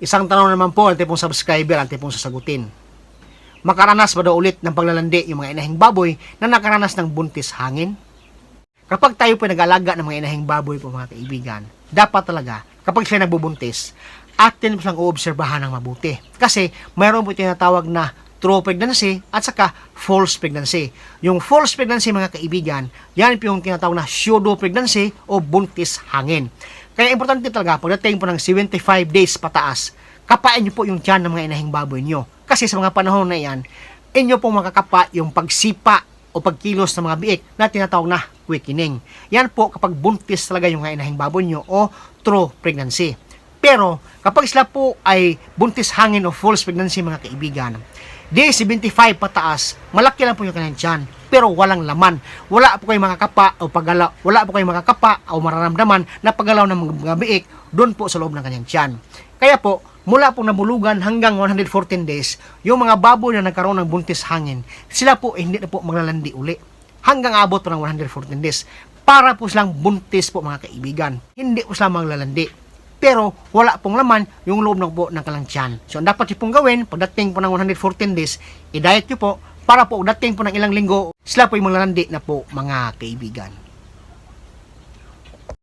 Isang tanong naman po, ang tipong subscriber, ang tipong sasagutin. Makaranas ba daw ulit ng paglalandi yung mga inahing baboy na nakaranas ng buntis hangin? Kapag tayo po nag-alaga ng mga inahing baboy po mga kaibigan, dapat talaga, kapag siya nagbubuntis, atin po silang uobserbahan ng mabuti. Kasi mayroon po tinatawag na true pregnancy at saka false pregnancy. Yung false pregnancy mga kaibigan, yan yung tinatawag na pseudo pregnancy o buntis hangin. Kaya importante talaga, pagdating po ng 75 days pataas, kapain niyo po yung tiyan ng mga inahing baboy niyo. Kasi sa mga panahon na yan, inyo pong makakapa yung pagsipa o pagkilos ng mga biik na tinatawag na quickening. Yan po kapag buntis talaga yung mga inahing baboy nyo o true pregnancy. Pero kapag sila po ay buntis hangin o false pregnancy mga kaibigan, day 75 pataas, malaki lang po yung kanyang tiyan, pero walang laman. Wala po kayong makakapa o paggalaw, wala po kayong makakapa o mararamdaman na paggalaw ng mga biik doon po sa loob ng kanyang tiyan. Kaya po, mula po nabulugan hanggang 114 days, yung mga baboy na nagkaroon ng buntis hangin, sila po eh, hindi na po maglalandi uli. Hanggang abot po ng 114 days. Para po silang buntis po mga kaibigan. Hindi po sila maglalandi. Pero wala pong laman yung loob ng po ng kalang tiyan. So ang dapat pong gawin, pagdating po ng 114 days, i-diet nyo po para po dating po ng ilang linggo, sila po yung maglalandi na po mga kaibigan.